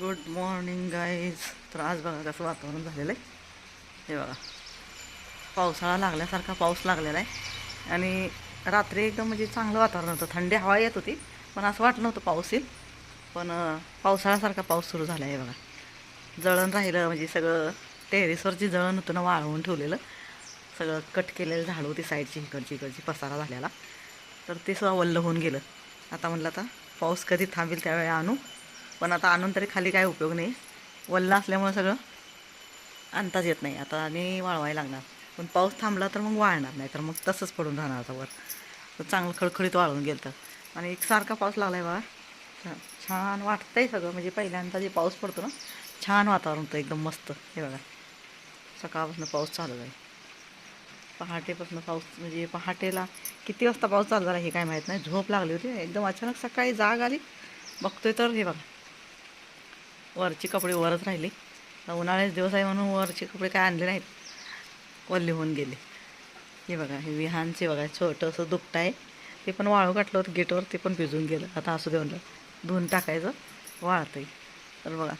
Good morning guys तर आज बघा कसं वातावरण झालेलं आहे. हे बघा. पावसाळा लागल्यासारखा पाऊस लागलेला आहे. आणि रात्री एकदम म्हणजे चांगलं वातावरण होतं. थंडी हवा येत होती पण असं वाटलं नव्हतं पाऊस येईल. पण पावसाळ्यासारखा पाऊस सुरू झाला आहे बघा. जळण राहिलं म्हणजे सगळं टेरेसवरची जळण होतं ना वाळवून ठेवलेलं. सगळं कट केलेलं झाड होती साईडची इकडची इकडची पसारा झालेला. तर ते सुद्धा वल्ल होऊन गेलं. आता म्हणलं आता पाऊस कधी थांबेल त्यावेळी आणू. पण आता आणून तरी खाली काय उपयोग नाही. वल्ला असल्यामुळे सगळं आणताच येत नाही. आता आणि वाळवायला लागणार. पण पाऊस थांबला तर मग वाळणार नाही तर मग तसंच पडून राहणार आता वर. तर चांगलं खळखळीत वाळून गेलं तर. आणि एकसारखा पाऊस लागला आहे बघा. छान छान वाटतंय सगळं. म्हणजे पहिल्यांदा जे पाऊस पडतो ना छान वातावरण होतं. एकदम मस्त. हे बघा. सकाळपासून पाऊस चालू आहे. पहाटेपासून पाऊस म्हणजे पहाटेला किती वाजता पाऊस चालू झाला हे काय माहीत नाही. झोप लागली होती. एकदम अचानक सकाळी जाग आली. बघतोय तर हे बघा. वरचे कपडे वरच राहिले. उन्हाळ्याचे दिवस आहे म्हणून वरचे कपडे काय आणले नाहीत. वल्ले होऊन गेले. हे बघा हे विहानचे बघा छोटंसं दुपटं आहे. ते पण वाळू काटलं होतं गेटवर ते पण भिजून गेलं. आता असू देऊन धुवून टाकायचं वाळतं आहे तर बघा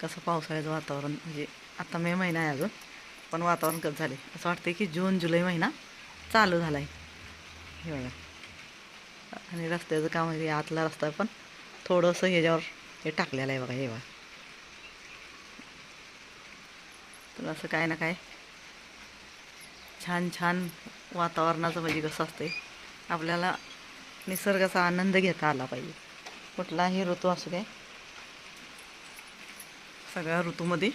कसं पावसाळ्याचं वातावरण म्हणजे आता मे महिना आहे अजून पण वातावरण कसं झाले असं वाटतं की जून जुलै महिना चालू झाला आहे हे बघा. आणि रस्त्याचं काम आहे आतला रस्ता पण थोडंसं ह्याच्यावर हे टाकलेलं आहे बघा हे बघा. तर असं काय ना काय छान छान वातावरणाचं म्हणजे कसं असते आपल्याला निसर्गाचा आनंद घेता आला पाहिजे. कुठलाही ऋतू असू दे सगळ्या ऋतूमध्ये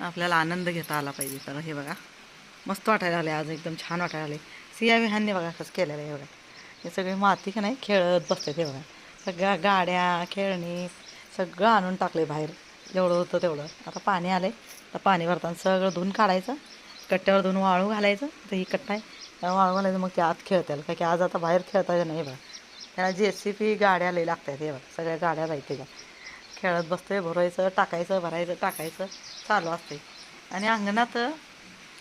आपल्याला आनंद घेता आला पाहिजे. तर हे बघा मस्त वाटायला आले आज एकदम छान वाटायला आले सिया विहानने बघा कसं केलेलं आहे बघा. हे सगळे माती का नाही खेळत बसतात हे बघा. सगळ्या गाड्या खेळणी सगळं आणून टाकले बाहेर. जेवढं होतं तेवढं. आता पाणी आलं आहे तर पाणी भरताना सगळं धुवून काढायचं. कट्ट्यावर धुवून वाळू घालायचं. तर ही कट्टा आहे वाळू घालायचं मग ते आत येईल. का की आज आता बाहेर खेळता येत नाही बघा. त्याला जे सी पी गाड्या लई लागतात हे बघा. सगळ्या गाड्या राहते त्याच्या. खेळत बसतोय भरायचं टाकायचं भरायचं टाकायचं. चालू असते आणि अंगणात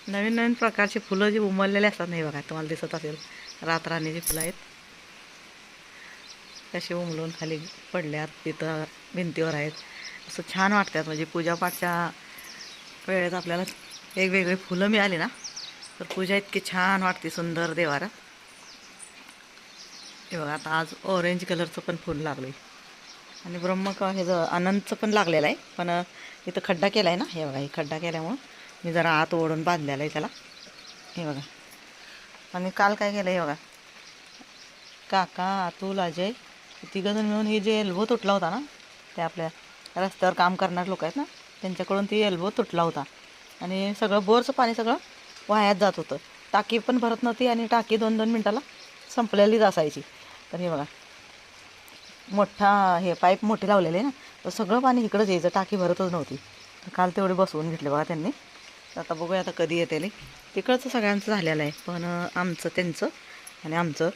नवीन नवीन प्रकारची फुलं जी उमललेली असतात नाही बघा तुम्हाला दिसत असेल. रातराणीची फुलं आहेत. कशी उमलून खाली पडल्यात तिथं भिंतीवर आहेत. असं छान वाटतात. म्हणजे पूजापाठच्या वेळेत आपल्याला वेगवेगळी फुलं मिळाली ना तर पूजा इतकी छान वाटते सुंदर देवारा हे बघा आता आज ऑरेंज कलरचं पण फुल लागलं आहे आणि ब्रह्मका हे जर अनंतचं पण लागलेलं आहे. पण इथं खड्डा केला आहे ना हे बघा हे खड्डा केल्यामुळं मी जरा आत ओढून बांधलेला आहे त्याला. हे बघा. आणि काल काय केलं हे बघा. काका अतुल अजय तिघंजण मिळून हे जे एल्बो तुटला होता ना ते आपल्या रस्त्यावर काम करणारे लोक आहेत ना त्यांच्याकडून ती एल्बो तुटला होता. आणि सगळं बोरचं पाणी सगळं वायात जात होतं. टाकी पण भरत नव्हती आणि टाकी दोन दोन मिनटाला संपलेलीच असायची. तर हे बघा मोठा हे पाईप मोठे लावलेले ना तर सगळं पाणी इकडंच यायचं टाकी भरतच नव्हती. तर काल तेवढे बसवून घेतले बघा त्यांनी. तर आता बघूया आता कधी येते तिकडचं सगळ्यांचं झालेलं आहे पण आमचं त्यांचं आणि आमचं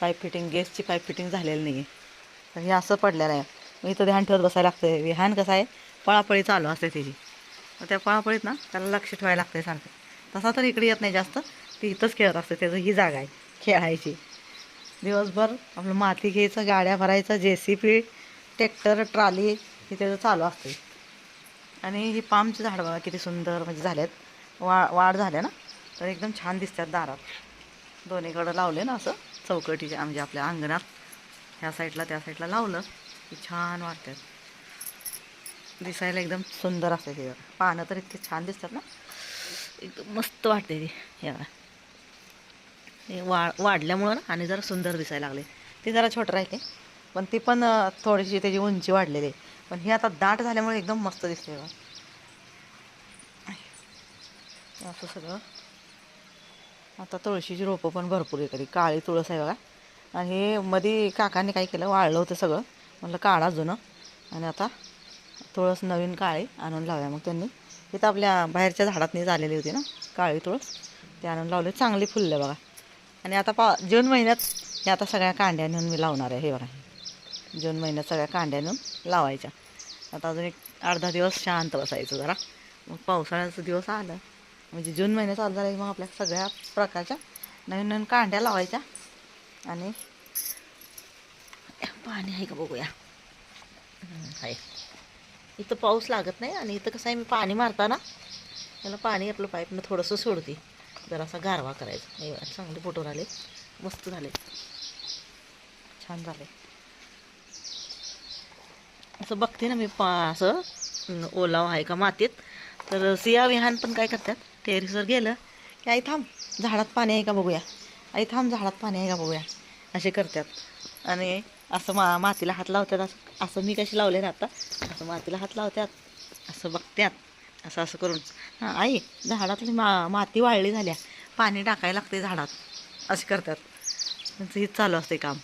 पाईप फिटिंग गॅसची पाईप फिटिंग झालेलं नाही आहे तर हे असं पडलेलं आहे. मग इथं ध्यान ठेवत बसायला लागतं. विहान कसं आहे? पळापळी चालू असते त्याची त्या पळापळीत ना त्याला लक्ष ठेवायला लागतं सारखं. तसा तर इकडे येत नाही जास्त. ती इथंच खेळत असते. त्याचं ही जागा आहे. खेळायची. दिवसभर आपलं माती घ्यायचं गाड्या भरायचं जे सी पी ट्रॅक्टर ट्रॉली हे त्याचं चालू असते. आणि ही पामची झाडं बघा किती सुंदर म्हणजे झाल्यात वा वाढ झाल्या ना तर एकदम छान दिसतात दारात. दोन्हीकडं लावले ना असं चौकटीच्या म्हणजे आपल्या अंगणात. ह्या साईडला त्या साईडला लावलं की छान वाटतात दिसायला एकदम सुंदर असते ते पानं तर इतके छान दिसतात ना. एकदम मस्त वाटते ती. हे हे वा वाढल्यामुळं ना आणि जरा सुंदर दिसायला लागले ते जरा छोटं राहते पण ती पण थोडीशी त्याची उंची वाढलेली आहे. पण ही आता दाट झाल्यामुळे एकदम मस्त दिसते असं सगळं. आता तुळशीची रोपं पण भरपूर आहे तरी काळी तुळस आहे बघा. आणि मध्ये काकाने काय केलं वाळलं होतं सगळं. म्हटलं काढा जुनं आणि आता तुळस नवीन काळी आणून लावूया. मग त्यांनी इथं आपल्या बाहेरच्या झाडातनी झालेली होती ना काळी तुळस ते आणून लावले. चांगली फुलले बघा. आणि आता पा जून महिन्यात हे आता सगळ्या कांड्या नेऊन मी लावणार आहे हे बघा. जून महिन्यात सगळ्या कांड्या नेऊन लावायच्या. आता अजून एक अर्धा दिवस शांत बसायचं जरा. मग पावसाळ्याचा दिवस आला. म्हणजे जून महिन्यात चालू झाला की मग आपल्या सगळ्या प्रकारच्या नवीन नवीन कांड्या लावायच्या. आणि पाणी आहे का बघूया. आहे. इथं पाऊस लागत नाही आणि इथं कसं आहे मी पाणी मारताना त्याला पाणी आपलं पाईपनं थोडंसं सोडते. जरासा गारवा करायचा. चांगले फोटो आले मस्त झाले. छान झाले. असं बघते ना मी पा असं ओलाव आहे का मातीत. तर सिया विहान पण काय करतात टेरिसवर गेलं की आई थांब झाडात पाणी आहे का बघूया. आई थांब झाडात पाणी आहे का बघूया. असे करतात. आणि असं मा मातीला हात लावतात असं असं मी कशी लावले ना आता असं मातीला हात लावतात असं बघतात असं असं करून. हां आई झाडातली मा माती वाळली झाल्या पाणी टाकायला लागते झाडात असे करतात. त्यांचं हेच चालू असते काम.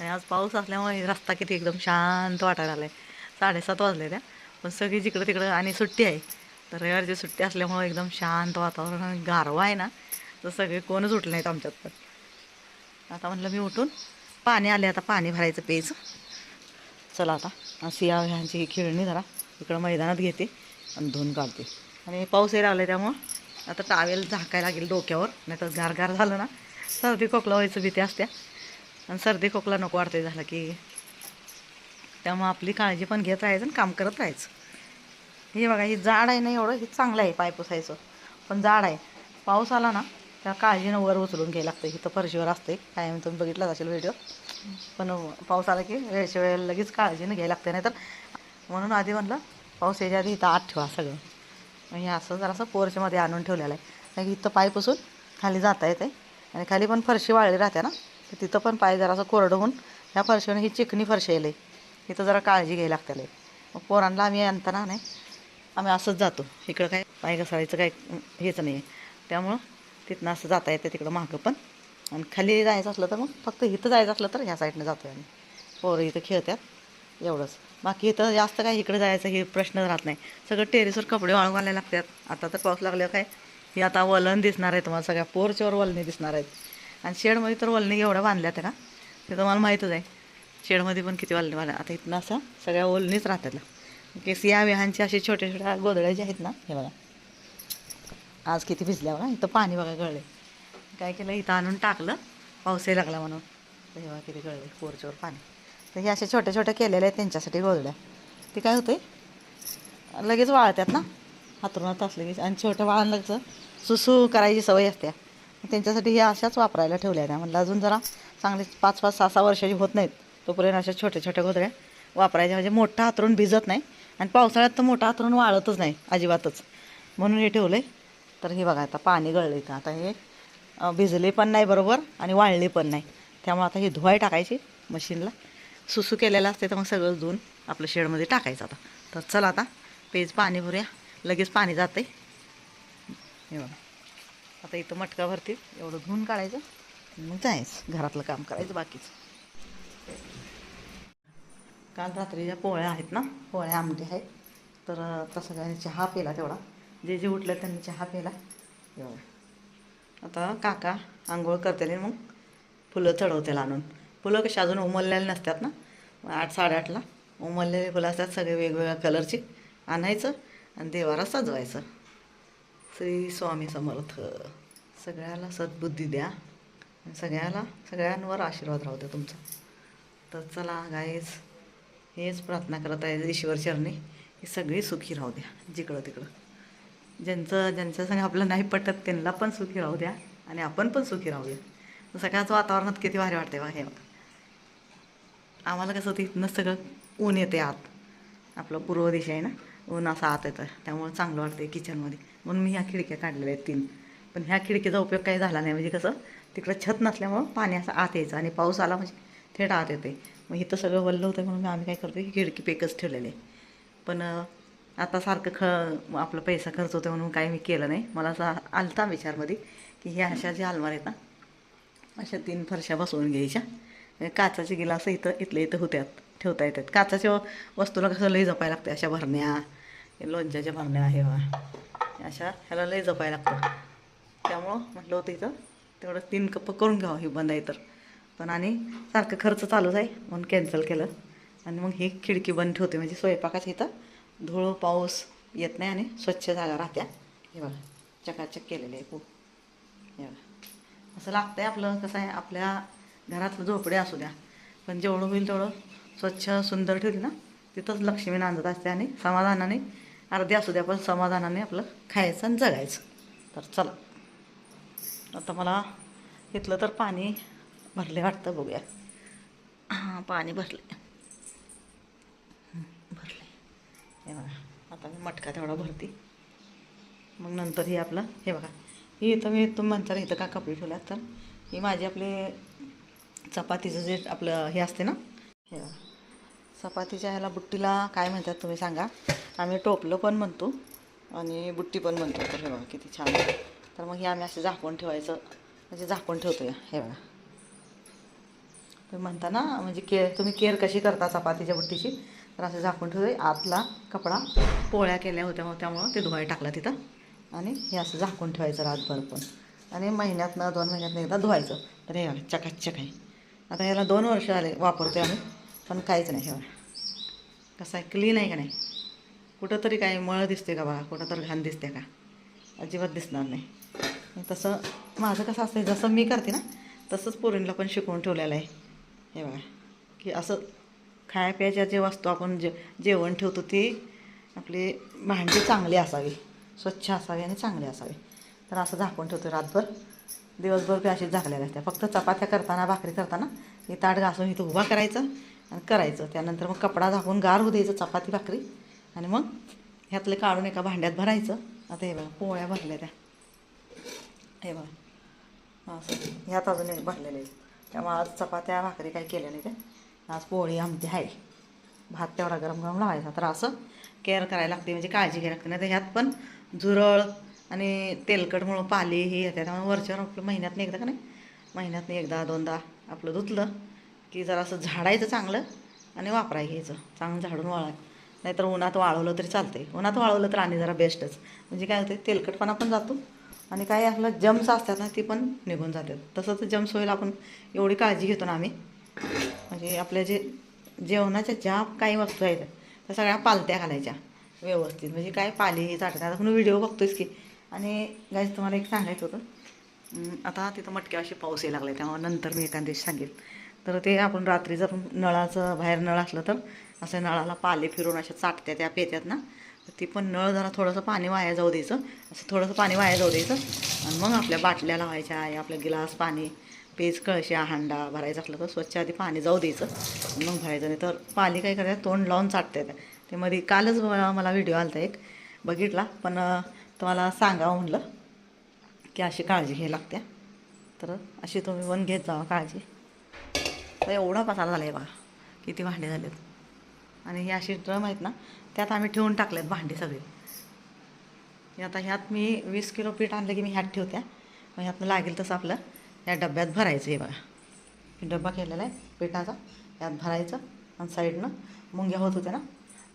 आणि आज पाऊस असल्यामुळे रस्ता किती एकदम शांत वाटायला आला आहे साडेसात वाजले त्या पण सगळी जिकडं तिकडं आणि सुट्टी आहे. तर रविवारची सुट्टी असल्यामुळे एकदम शांत वातावरण गारवा आहे ना तर सगळे कोणच उठले नाहीत आमच्यात पण. आता म्हटलं मी उठून पाणी आले आता पाणी भरायचं प्यायचं. चला आता सिया ह्यांची ही खेळणी जरा इकडं मैदानात घेते आणि धुवून काढते. आणि पाऊस यायला लागला त्यामुळं आता टावेल झाकायला लागेल डोक्यावर नाही तर गार झालं ना. सर्दी खोकला व्हायचं भीती असत्या. आणि सर्दी खोकला नको वाटते झालं की. त्यामुळं आपली काळजी पण घेत राहायचं आणि काम करत राहायचं. हे बघा ही जाड आहे ना एवढं हे चांगलं आहे पाय पुसायचं. पण जाड आहे. पाऊस आला ना त्या काळजीनं वर उचलून घ्यायला लागतं इथं फरशीवर असते कायम तुम्ही बघितलाच असेल व्हिडिओ. पण पाऊस आला की वेळच्या वेळेला लगेच काळजीनं घ्यायला लागते नाही तर म्हणून आधी म्हणलं पाऊस यायच्या आधी इथं आत ठेवा सगळं. मग हे असं जरासं पोरच्यामध्ये आणून ठेवलेलं आहे. कारण की इथं पाय पुसून खाली जाता येते आणि खाली पण फरशी वाळली राहते ना तर तिथं पण पाय जरासं कोरडं होऊन ह्या फरशीवर ही चिकणी फरशी येईल इथं जरा काळजी घ्यायला लागते लई. मग पोरांना आम्ही आणताना नाही आम्ही असंच जातो. इकडं काय पाय घसरायचं काय हेच नाही आहे त्यामुळं तिथनं असं जाता येतं तिकडं मागं पण. आणि खाली जायचं असलं तर मग फक्त इथं जायचं असलं तर ह्या साईडनं जातो आम्ही. पोरं इथं खेळतात. एवढंच. बाकी इथं जास्त काय इकडे जायचं हे प्रश्न राहत नाही. सगळं टेरेसवर कपडे वाळू घालायला लागतात. आता तर पाऊस लागल्यावर काय? हे आता वलन दिसणार आहे तुम्हाला. सगळ्या पोरच्यावर वलने दिसणार आहेत. आणि शेडमध्ये तर वलणी एवढ्या बांधल्यात का ते तुम्हाला माहीतच आहे. शेडमध्ये पण किती वलने बांधल्या. आता इथनं असं सगळ्या ओलणीच राहतात केस या विहांचे असे छोट्या छोट्या गोधड्या जे आहेत ना हे बघा. आज किती भिजल्या बघा इथं पाणी बघा गळले काय केलं इथं आणून टाकलं. पाऊसही लागला म्हणून. तेव्हा किती गळले पोरच्यावर पाणी. तर हे असे छोट्या छोट्या केलेल्या आहेत त्यांच्यासाठी गोळल्या ते काय होते लगेच वाळतात ना? हातरुणात असले की आणि छोट्या बाळांना कसं सुसू करायची सवय असते. त्यांच्यासाठी हे अशाच वापरायला ठेवल्या त्या म्हणलं अजून जरा चांगले पाच पाच सहा सहा वर्षाची होत नाहीत. तोपर्यंत अशा छोट्या छोट्या गोदड्या वापरायच्या. म्हणजे मोठं हातरून भिजत नाही. आणि पावसाळ्यात तर मोठं हातरून वाळतच नाही अजिबातच. म्हणून हे ठेवलं आहे तर हे बघा आता पाणी गळलं इथं. आता हे भिजले पण नाही बरोबर आणि वाळले पण नाही. त्यामुळे आता हे धुवाय टाकायची मशीनला. सुसू केलेलं असते तर मग सगळं धुवून आपलं शेडमध्ये टाकायचं आता. तर चला आता पेज पाणी भरूया. लगेच पाणी जाते हे बघा. आता इथं मटका भरतील. एवढं धुवून काढायचं मग जायचं. घरातलं काम करायचं बाकीचं. काल रात्रीच्या पोळ्या आहेत ना पोळ्या आमटे आहेत. तर तसं काय चहा पेला तेवढा. जे जे उठलं त्यांनी चहा प्यायला आता काका आंघोळ करते मग फुलं चढवतील आणून. फुलं कशी अजून उमललेली नसतात ना? आठ साडेआठला. उमललेले फुलं असतात सगळे वेगवेगळ्या कलरची. आणायचं आणि देवाला सजवायचं. श्री स्वामी समर्थ. सगळ्याला सद्बुद्धी द्या. सगळ्याला सगळ्यांवर आशीर्वाद राहू द्या तुमचा. तर चला गाईज हेच प्रार्थना करत आहे ईश्वर चरणी. ही सगळी सुखी राहू द्या. जिकडं तिकडं. ज्यांचं ज्यांच्या संग आपलं नाही पटत त्यांना पण सुखी राहू द्या आणि आपण पण सुखी राहूया सकाळचं वातावरणात किती भारी वाटते बा हे बघा. आम्हाला कसं तिथनं सगळं ऊन येते आत. आपलं पूर्व दिशा आहे ना ऊन असं आत येतं. त्यामुळे चांगलं वाटतं किचनमध्ये. म्हणून मी ह्या खिडक्या काढलेल्या आहेत तीन. पण ह्या खिडकीचा उपयोग काही झाला नाही. म्हणजे कसं तिकडं छत नसल्यामुळं पाणी असं आत यायचं आणि पाऊस आला म्हणजे थेट आत येते मग इथं सगळं वल्लं होतं म्हणून आम्ही काय करतो की खिडकी पेकच ठेवलेले पण आता सारखं ख आपला पैसा खर्च होतो म्हणून काही मी केलं नाही. मला असा आलता विचारमध्ये की ह्या अशा ज्या अलमार आहेत ना अशा तीन फरशा बसवून घ्यायच्या. काचाचे गिलास इथं इथले इथं होत्यात ठेवता येतात. काचाच्या वस्तूला कसं लई जपायला लागते अशा भरण्या लोणच्याच्या भरण्या हे अशा ह्याला लई जपायला लागतं. त्यामुळं म्हटलं होतं इथं तेवढं तीन कप करून घ्यावं हे बंद आहे तर. पण आणि सारखं खर्च चालूच आहे म्हणून कॅन्सल केलं. आणि मग ही खिडकी बंद ठेवते म्हणजे स्वयंपाकाच्या इथं. धूळ पाऊस येत नाही आणि स्वच्छ जागा राहत्या. हे बघा चकाचक केलेले आहे खूप हे बघा. असं लागतं आहे आपलं कसं आहे आपल्या घरातलं झोपडे असू द्या. पण जेवढं होईल तेवढं स्वच्छ सुंदर ठेवली ना तिथंच लक्ष्मी नांदत असते आणि समाधानाने अर्धी असू द्या पण समाधानाने आपलं खायचं आणि जगायचं. तर चला. आता मला इथलं तर पाणी भरले वाटतं बघूया. हां पाणी भरले हे बघा आता मी मटका तेवढा भरते. मग नंतर हे आपलं हे बघा. ही इथं मी तुम्ही म्हणता इथं का कपडे ठेवल्यात तर? ही माझी आपले चपातीचं जे आपलं हे असते ना? हे बघा. चपातीच्या ह्याला बुट्टीला काय म्हणतात तुम्ही सांगा? आम्ही टोपलं पण म्हणतो आणि बुट्टी पण म्हणतो. तर हे बघा किती छान तर मग हे आम्ही असे झाकून ठेवायचं. म्हणजे झाकून ठेवतो या हे बघा. तुम्ही म्हणता ना म्हणजे केअर तुम्ही केअर कशी करता चपातीच्या बुट्टीची? तर असं झाकून ठेवलं. आतला कपडा पोळ्या केल्या होत्या मग त्यामुळं ते धुवाय टाकला तिथं. आणि हे असं झाकून ठेवायचं रातभर पण. आणि महिन्यातनं दोन महिन्यातनं एकदा धुवायचं. तर हे चकाचक आहे. आता याला दोन वर्ष आले वापरतो आम्ही पण काहीच नाही हे कसं आहे क्लीन आहे का नाही? कुठं तरी काय मळ दिसते का बघा? कुठं तर घाण दिसते का? अजिबात दिसणार नाही. तसं माझं कसं असतं जसं मी करते ना तसंच पोरींला पण शिकवून ठेवलेलं आहे. हे बघा की असं खाया प्यायच्या जे वस्तू आपण जे जेवण ठेवतो ती आपली भांडी चांगली असावी स्वच्छ असावी आणि चांगली असावी. तर असं झाकून ठेवतो रातभर. दिवसभर बी अशीच झाकलेल्या असत्या फक्त चपात्या करताना भाकरी करताना हे ताट घासून इथं उभा करायचं आणि करायचं. त्यानंतर मग कपडा झाकून गार होऊ द्यायचं चपाती भाकरी आणि मग ह्यातले काढून एका भांड्यात भरायचं. आता हे बघा पोळ्या भरल्या त्या. हे बघा. असं. ह्यात अजून एक भरलेले आहेत त्यामुळे आज चपात्या भाकरी काही केल्या नाही त्या. आज पोळी आमटी आहे. भात तेवढा गरम गरम लावायचा. तर असं केअर करायला लागते. म्हणजे काळजी घ्यायला लागते. नाही तर ह्यात पण झुरळ आणि तेलकटमुळं पाले हे येते त्यामुळे वरच्यावर आपलं महिन्यातनं एकदा का नाही महिन्यातनं एकदा दोनदा आपलं धुतलं की जरा असं झाडायचं चांगलं आणि वापराय घ्यायचं. चांगलं झाडून वाळाय नाहीतर उन्हात वाळवलं तरी चालते उन्हात वाळवलं तर आणि जरा बेस्टच म्हणजे काय होते तेलकटपणा पण जातो आणि काही आपलं जम्स असतात ना ती पण निघून जातात. तसं तर जम्स होईल. आपण एवढी काळजी घेतो ना आम्ही. म्हणजे आपल्या जे जेवणाच्या ज्या काही वस्तू आहेत त्या सगळ्या पालत्या घालायच्या व्यवस्थित. म्हणजे काय पाली चाटतात आता आपण व्हिडिओ बघतोयच की. आणि गाईज तुम्हाला एक सांगायचं होतं. आता तिथं मटक्या अशी पाऊस यायला लागला त्यामुळे नंतर मी एखाद्या दिवशी सांगेल. तर ते आपण रात्री जर नळाचं बाहेर नळ असलं तर असं नळाला पाले फिरून अशा चाटत्या त्या पेत्यात ना ती पण नळ जरा थोडंसं पाणी वाया जाऊ द्यायचं. असं थोडंसं पाणी वाया जाऊ द्यायचं. आणि मग आपल्या बाटल्या लावायच्या आहे आपल्या गिलास पाणी. पेज कळशा हांडा भरायचं असलं तर स्वच्छ आधी पाणी जाऊ द्यायचं. मग भरायचं नाही तर पाणी काय करायचं तोंड लावून चाटतात ते मध्ये कालच मला मला व्हिडिओ आला एक बघितला. पण तुम्हाला सांगावं म्हणलं की अशी काळजी घ्यायला लागते. तर अशी तुम्ही पण घेत जावा काळजी. तर एवढा पसारा झाला आहे बघा किती भांडे झालेत. आणि हे अशी ड्रम आहेत ना त्यात आम्ही ठेवून टाकलेत भांडी सगळी. आता ह्यात मी वीस किलो पीठ आणलं की मी ह्यात ठेवत्या मग ह्यातनं लागेल तसं आपलं या डब्यात भरायचं हे बघा. डबा डब्बा केलेला आहे पिठाचा. यात भरायचं आणि साईडनं मुंग्या होत होत्या ना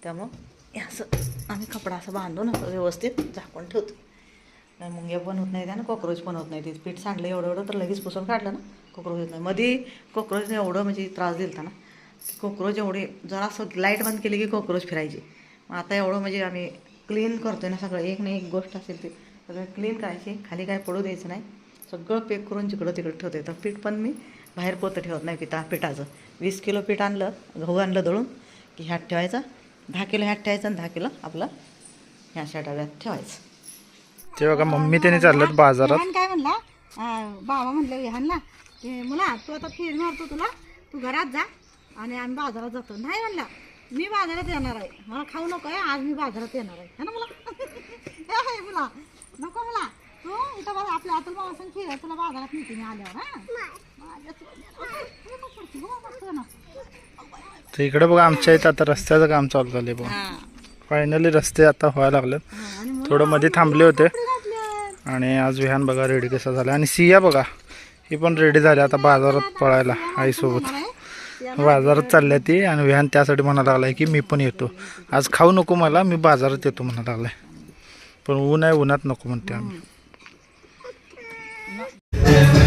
त्यामुळं हे असं आम्ही कपडा असं बांधून असं व्यवस्थित झाकून ठेवतो नाही मुंग्या पण होत नाही त्या कॉक्रोच पण होत नाही ते पीठ सांडलं एवढं एवढं तर लगेच पुसून काढलं ना कॉक्रोच होत नाही. मध्ये कॉक्रोचने एवढं म्हणजे त्रास दिला ना कॉक्रोच एवढे जरा असं लाइट बंद केली की कॉक्रोच फिरायचे. मग आता एवढं म्हणजे आम्ही क्लीन करतोय ना सगळं. एक ना एक गोष्ट असेल ते सगळं क्लीन करायची. खाली काय पडू द्यायचं नाही. सगळं पॅक करून जिकडं तिकडं ठेवते. तर पीठ पण मी बाहेर पोतं ठेवत नाही पिठा पिठाचं. वीस किलो पीठ आणलं गहू आणलं दळून की ह्यात ठेवायचं दहा किलो ह्यात ठेवायचं आणि दहा किलो आपलं ह्या डब्यात ठेवायचं. ते बघा मम्मी त्याने चाललेत बाजारात. काय म्हणला? बाबा म्हणलं विहानला ते मुला तू आता फिर मारतो तुला तू घरात जा आणि आम्ही बाजारात जातो. नाही म्हणला मी बाजारात येणार आहे. मला खाऊ नको आहे आज मी बाजारात येणार आहे. है ना मुला? ए, मुला नको मुला. तू? इथं बघा आपल्या संग फिर तुला बाजारात नेते मी आल्यावर हा? माझ्या हे हो, ना. तर इकडे बघा आमच्या इथं आता रस्त्याचं काम चालू झालंय बघा. हा. फायनली रस्ते आता व्हायला लागलेत. मुलं थोडं मध्ये थांबले होते. आणि आज विहान बघा रेडी कसा झाला. आणि सिया बघा ही पण रेडी झाली आता बाजारात पळायला आईसोबत. बाजारात चालल्या ती आणि विहान त्यासाठी म्हणा लागलाय की मी पण येतो. आज खाऊ नको मला मी बाजारात येतो म्हणा लागलाय. पण ऊन आहे उन्हात नको म्हणते आम्ही. Yeah.